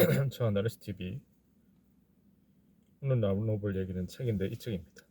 저 아나리스 TV 오늘 나눠볼 얘기는 책인데 이 책입니다.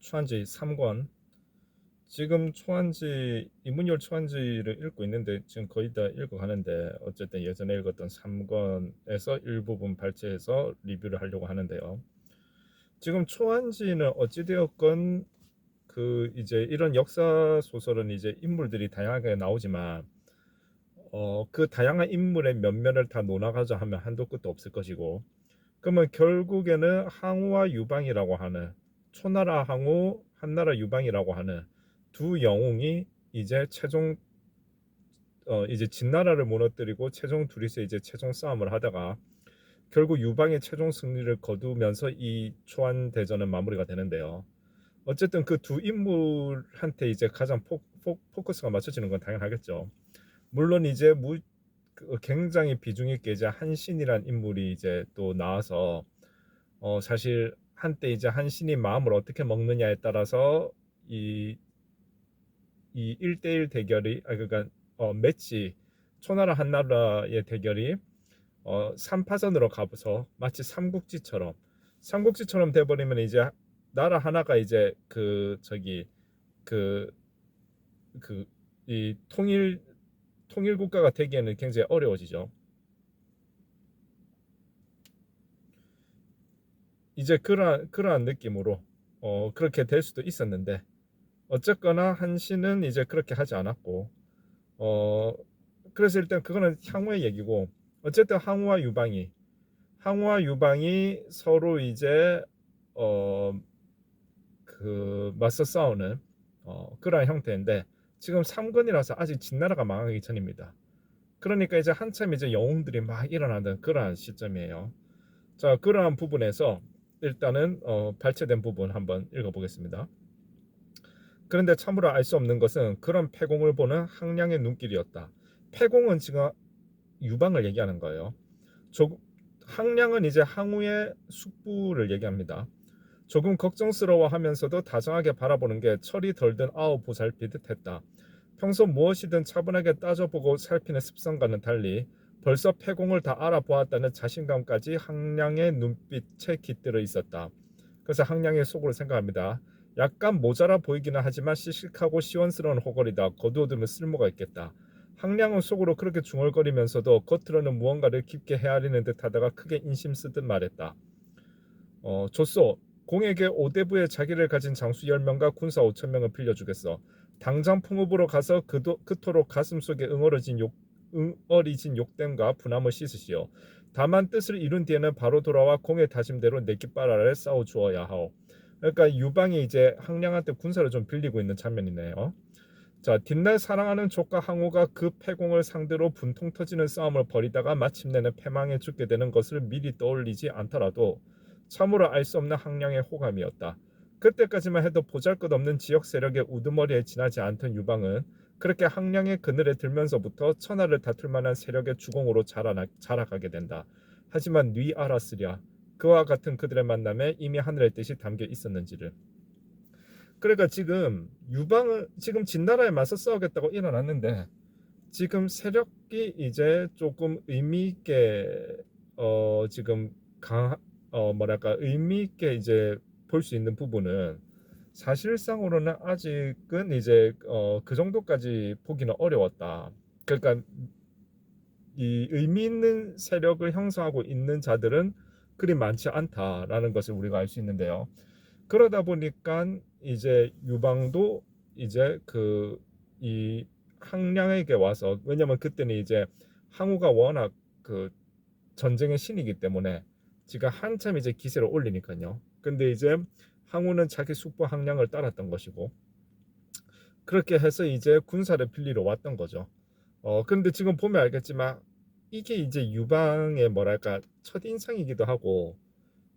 초한지 3권 지금 초한지 이문열 초한지를 읽고 있는데 지금 거의 다 읽어가는데 어쨌든 예전에 읽었던 3권에서 일부분 발췌해서 리뷰를 하려고 하는데요. 지금 초한지는 어찌되었건 그 이제 이런 역사 소설은 이제 인물들이 다양하게 나오지만 어, 그 다양한 인물의 면면을 다 논하가자 하면 한도 끝도 없을 것이고 그러면 결국에는 항우와 유방이라고 하는 초나라 항우 한나라 유방이라고 하는 두 영웅이 이제 최종 어 이제 진나라를 무너뜨리고 최종 둘이서 이제 최종 싸움을 하다가 결국 유방의 최종 승리를 거두면서 이 초안 대전은 마무리가 되는데요. 어쨌든 그 두 인물한테 이제 가장 포, 포, 포커스가 맞춰지는 건 당연하겠죠. 물론 이제 무, 그 굉장히 비중 있게 이제 한신이란 인물이 이제 또 나와서 어 사실 한때 이제 한신이 마음을 어떻게 먹느냐에 따라서 이이 1대1 대결이 아 그러니까 어 매치 초나라 한나라의 대결이 어 3파전으로 가서 마치 삼국지처럼 삼국지처럼 돼 버리면 이제 나라 하나가 이제 그 저기 그 그 이 통일 통일 국가가 되기에는 굉장히 어려워지죠. 이제 그러한 그러한 느낌으로 어 그렇게 될 수도 있었는데 어쨌거나 한신은 이제 그렇게 하지 않았고 어 그래서 일단 그거는 향후의 얘기고 어쨌든 항우와 유방이 항우와 유방이 서로 이제 어 그 맞서 싸우는 어 그러한 형태인데 지금 3권이라서 아직 진나라가 망하기 전입니다. 그러니까 이제 한참 이제 영웅들이 막 일어나는 그러한 시점이에요. 자, 그러한 부분에서 일단은 어, 발췌된 부분 한번 읽어보겠습니다. 그런데 참으로 알 수 없는 것은 그런 패공을 보는 항량의 눈길이었다. 패공은 지금 유방을 얘기하는 거예요. 조, 항량은 이제 항우의 숙부를 얘기합니다. 조금 걱정스러워하면서도 다정하게 바라보는 게 철이 덜 든 아우 보살피듯 했다. 평소 무엇이든 차분하게 따져보고 살피는 습성과는 달리 벌써 패공을 다 알아보았다는 자신감까지 항량의 눈빛에 깃들어 있었다. 그래서 항량의 속으로 생각합니다. 약간 모자라 보이기는 하지만 씩씩하고 시원스러운 호걸이다. 거두어두면 쓸모가 있겠다. 항량은 속으로 그렇게 중얼거리면서도 겉으로는 무언가를 깊게 헤아리는 듯하다가 크게 인심 쓰듯 말했다. 어, 조소, 공에게 오대부에 자기를 가진 장수 10명과 군사 5천명을 빌려주겠어. 당장 풍읍으로 가서 그도, 그토록 가슴 속에 응어러진 욕, 응어리진 욕됨과 분함을 씻으시오. 다만 뜻을 이룬 뒤에는 바로 돌아와 공의 다짐대로 내 깃발 아래 싸워 주어야 하오. 그러니까 유방이 이제 항량한테 군사를 좀 빌리고 있는 장면이네요. 자, 뒷날 사랑하는 조카 항우가 그 패공을 상대로 분통 터지는 싸움을 벌이다가 마침내는 패망에 죽게 되는 것을 미리 떠올리지 않더라도 참으로 알 수 없는 항량의 호감이었다. 그때까지만 해도 보잘것없는 지역 세력의 우두머리에 지나지 않던 유방은 그렇게 항량의 그늘에 들면서부터 천하를 다툴 만한 세력의 주공으로 자라나, 자라가게 된다. 하지만 뉘 알았으랴. 그와 같은 그들의 만남에 이미 하늘의 뜻이 담겨 있었는지를. 그러니까 지금 유방을 지금 진나라에 맞서 싸우겠다고 일어났는데 지금 세력이 이제 조금 의미 있게 어 지금 강 어 뭐랄까 의미 있게 이제 볼 수 있는 부분은 사실상으로는 아직은 이제 어 그 정도까지 보기는 어려웠다. 그러니까 이 의미 있는 세력을 형성하고 있는 자들은 그리 많지 않다라는 것을 우리가 알 수 있는데요. 그러다 보니까 이제 유방도 이제 그 이 항량에게 와서 왜냐면 그때는 이제 항우가 워낙 그 전쟁의 신이기 때문에 지가 한참 이제 기세를 올리니까요. 근데 이제 항우는 자기 숙부 항량을 따랐던 것이고 그렇게 해서 이제 군사를 빌리러 왔던 거죠. 어 근데 지금 보면 알겠지만 이게 이제 유방의 뭐랄까 첫 인상이기도 하고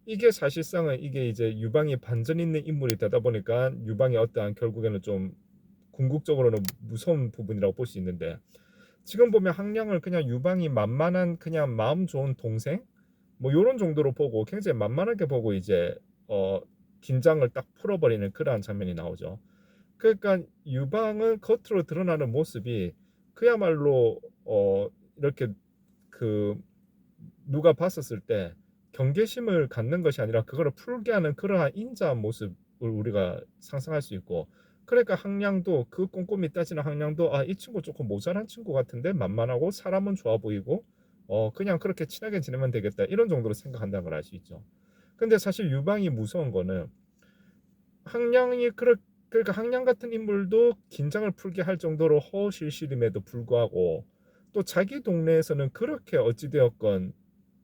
이게 사실상은 이게 이제 유방이 반전 있는 인물이 되다 보니까 유방이 어떠한 결국에는 좀 궁극적으로는 무서운 부분이라고 볼 수 있는데 지금 보면 항량을 그냥 유방이 만만한 그냥 마음 좋은 동생 뭐 이런 정도로 보고 굉장히 만만하게 보고 이제 어 긴장을 딱 풀어버리는 그러한 장면이 나오죠. 그러니까 유방은 겉으로 드러나는 모습이 그야말로 어 이렇게 그 누가 봤었을 때 경계심을 갖는 것이 아니라 그거를 풀게 하는 그러한 인자한 모습을 우리가 상상할 수 있고 그러니까 항량도 그 꼼꼼히 따지는 항량도 아 이 친구 조금 모자란 친구 같은데 만만하고 사람은 좋아 보이고 어 그냥 그렇게 친하게 지내면 되겠다 이런 정도로 생각한다는 걸 알 수 있죠. 근데 사실 유방이 무서운 거는 항량이 그렇 그러니까 항량 같은 인물도 긴장을 풀게 할 정도로 허실실임에도 불구하고 또 자기 동네에서는 그렇게 어찌되었건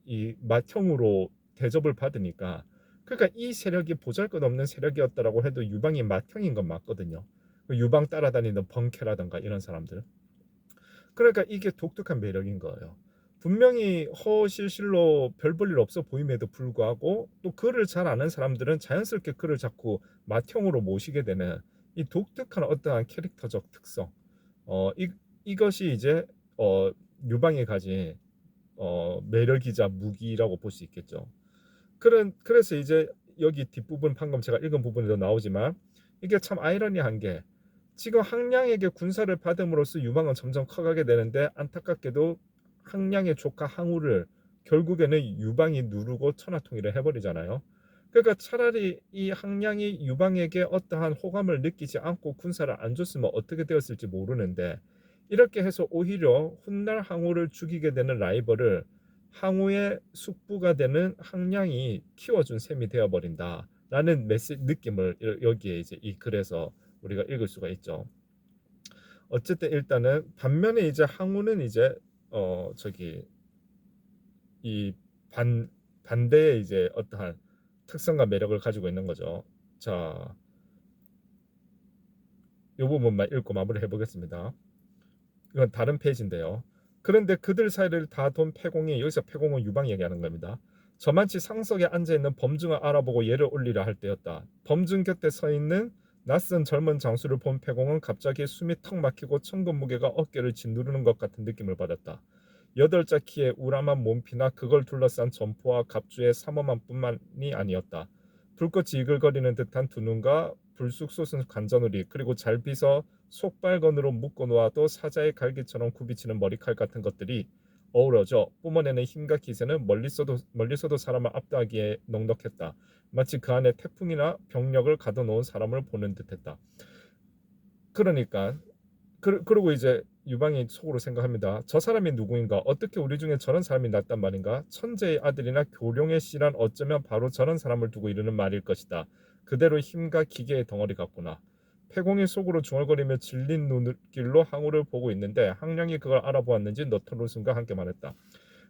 이 맏형으로 대접을 받으니까 그러니까 이 세력이 보잘것없는 세력이었다라고 해도 유방이 맏형인 건 맞거든요. 그 유방 따라다니는 벙케라던가 이런 사람들. 그러니까 이게 독특한 매력인 거예요. 분명히 허실실로 별 볼 일 없어 보임에도 불구하고 또 그를 잘 아는 사람들은 자연스럽게 그를 자꾸 맏형으로 모시게 되는 이 독특한 어떠한 캐릭터적 특성. 어, 이, 이것이 이제 어, 유방이 가진 어, 매력이자 무기라고 볼 수 있겠죠. 그런 그래서 이제 여기 뒷부분 방금 제가 읽은 부분에도 나오지만 이게 참 아이러니한 게 지금 항량에게 군사를 받음으로써 유방은 점점 커가게 되는데 안타깝게도 항량의 조카 항우를 결국에는 유방이 누르고 천하통일을 해버리잖아요. 그러니까 차라리 이 항량이 유방에게 어떠한 호감을 느끼지 않고 군사를 안 줬으면 어떻게 되었을지 모르는데 이렇게 해서 오히려 훗날 항우를 죽이게 되는 라이벌을 항우의 숙부가 되는 항량이 키워준 셈이 되어버린다라는 메시 느낌을 여기에 이제 이 글에서 우리가 읽을 수가 있죠. 어쨌든 일단은 반면에 이제 항우는 이제 어 저기 이 반 반대의 이제 어떠한 특성과 매력을 가지고 있는 거죠. 자, 이 부분만 읽고 마무리해 보겠습니다. 이건 다른 페이지인데요. 그런데 그들 사이를 다 돈 패공이 여기서 패공은 유방 얘기하는 겁니다. 저만치 상석에 앉아 있는 범증을 알아보고 얘를 올리려 할 때였다. 범증 곁에 서 있는 낯선 젊은 장수를 본 패공은 갑자기 숨이 턱 막히고 천근 무게가 어깨를 짓누르는 것 같은 느낌을 받았다. 여덟 자 키의 우람한 몸피나 그걸 둘러싼 점포와 갑주의 삼엄함뿐만이 아니었다. 불꽃이 이글거리는 듯한 두 눈과 불쑥 솟은 관자놀이 그리고 잘 빗어 속발건으로 묶어 놓아도 사자의 갈기처럼 굽이치는 머리칼 같은 것들이 어우러져 뿜어내는 힘과 기세는 멀리서도 멀리서도 사람을 압도하기에 넉넉했다. 마치 그 안에 태풍이나 병력을 가둬놓은 사람을 보는 듯했다. 그러니까 그, 그리고 이제 유방이 속으로 생각합니다. 저 사람이 누구인가? 어떻게 우리 중에 저런 사람이 났단 말인가? 천재의 아들이나 교룡의 씨란 어쩌면 바로 저런 사람을 두고 이르는 말일 것이다. 그대로 힘과 기계의 덩어리 같구나. 폐공이 속으로 중얼거리며 질린 눈길로 항우를 보고 있는데 항량이 그걸 알아보았는지 너트로슨과 함께 말했다.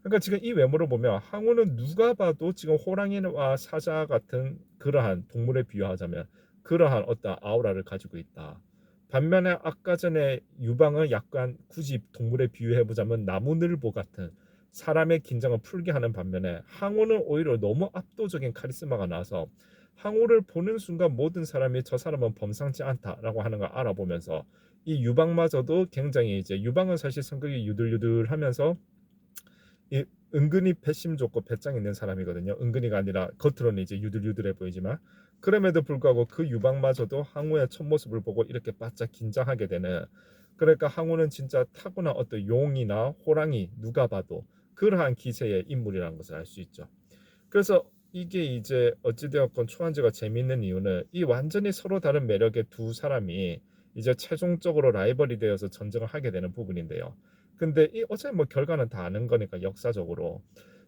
그러니까 지금 이 외모를 보면 항우는 누가 봐도 지금 호랑이와 사자 같은 그러한 동물에 비유하자면 그러한 어떤 아우라를 가지고 있다. 반면에 아까 전에 유방은 약간 굳이 동물에 비유해 보자면 나무늘보 같은 사람의 긴장을 풀게 하는 반면에 항우는 오히려 너무 압도적인 카리스마가 나서 항우를 보는 순간 모든 사람이 저 사람은 범상치 않다라고 하는 걸 알아보면서 이 유방마저도 굉장히 이제 유방은 사실 성격이 유들유들하면서 이 은근히 배심 좋고 배짱 있는 사람이거든요. 은근히가 아니라 겉으로는 이제 유들유들해 보이지만 그럼에도 불구하고 그 유방마저도 항우의 첫 모습을 보고 이렇게 바짝 긴장하게 되는 그러니까 항우는 진짜 타고난 어떤 용이나 호랑이 누가 봐도 그러한 기세의 인물이라는 것을 알 수 있죠. 그래서 이게 이제 어찌되었건 초한지가 재밌는 이유는 이 완전히 서로 다른 매력의 두 사람이 이제 최종적으로 라이벌이 되어서 전쟁을 하게 되는 부분인데요. 근데 이 어차피 뭐 결과는 다 아는 거니까 역사적으로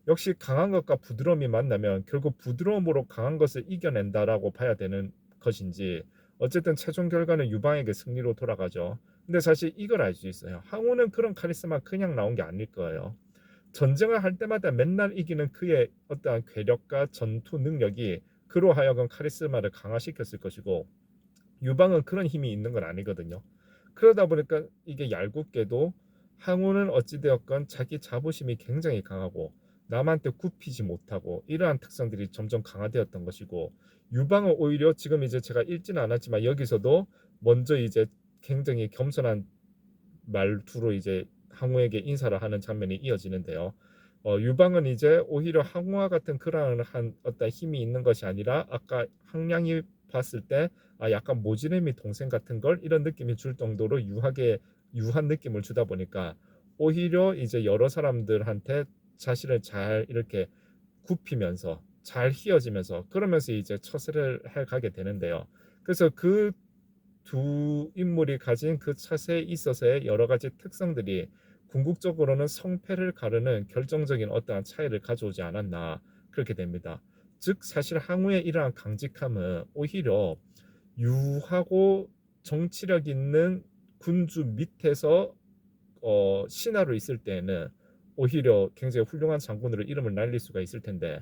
역시 강한 것과 부드러움이 만나면 결국 부드러움으로 강한 것을 이겨낸다라고 봐야 되는 것인지 어쨌든 최종 결과는 유방에게 승리로 돌아가죠. 근데 사실 이걸 알 수 있어요. 항우는 그런 카리스마 그냥 나온 게 아닐 거예요. 전쟁을 할 때마다 맨날 이기는 그의 어떠한 괴력과 전투 능력이 그로 하여금 카리스마를 강화시켰을 것이고 유방은 그런 힘이 있는 건 아니거든요. 그러다 보니까 이게 얄궂게도 항우는 어찌되었건 자기 자부심이 굉장히 강하고 남한테 굽히지 못하고 이러한 특성들이 점점 강화되었던 것이고 유방은 오히려 지금 이제 제가 읽지는 않았지만 여기서도 먼저 이제 굉장히 겸손한 말투로 이제 항우에게 인사를 하는 장면이 이어지는데요. 어, 유방은 이제 오히려 항우와 같은 그러한 어떤 힘이 있는 것이 아니라 아까 항량이 봤을 때 아, 약간 모지름이 동생 같은 걸 이런 느낌이 줄 정도로 유하게 유한 느낌을 주다 보니까 오히려 이제 여러 사람들한테 자신을 잘 이렇게 굽히면서 잘 휘어지면서 그러면서 이제 처세를 해 가게 되는데요. 그래서 그 두 인물이 가진 그 처세에 있어서의 여러 가지 특성들이 궁극적으로는 성패를 가르는 결정적인 어떠한 차이를 가져오지 않았나 그렇게 됩니다. 즉 사실 항우의 이러한 강직함은 오히려 유하고 정치력 있는 군주 밑에서 어, 신하로 있을 때에는 오히려 굉장히 훌륭한 장군으로 이름을 날릴 수가 있을 텐데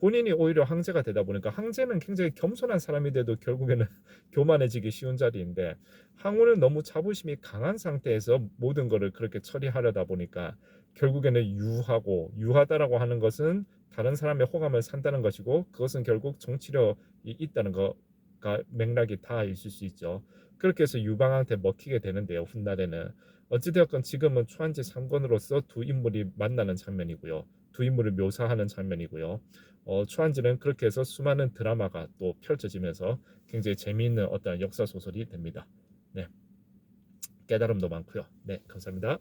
본인이 오히려 황제가 되다 보니까 황제는 굉장히 겸손한 사람이 돼도 결국에는 교만해지기 쉬운 자리인데 항우는 너무 자부심이 강한 상태에서 모든 것을 그렇게 처리하려다 보니까 결국에는 유하고 유하다라고 하는 것은 다른 사람의 호감을 산다는 것이고 그것은 결국 정치력이 있다는 거가 맥락이 다 있을 수 있죠. 그렇게 해서 유방한테 먹히게 되는데요. 훗날에는 어찌되었건 지금은 초한지 상권으로서 두 인물이 만나는 장면이고요. 두 인물을 묘사하는 장면이고요. 어, 초한지는 그렇게 해서 수많은 드라마가 또 펼쳐지면서 굉장히 재미있는 어떤 역사 소설이 됩니다. 네. 깨달음도 많고요. 네, 감사합니다.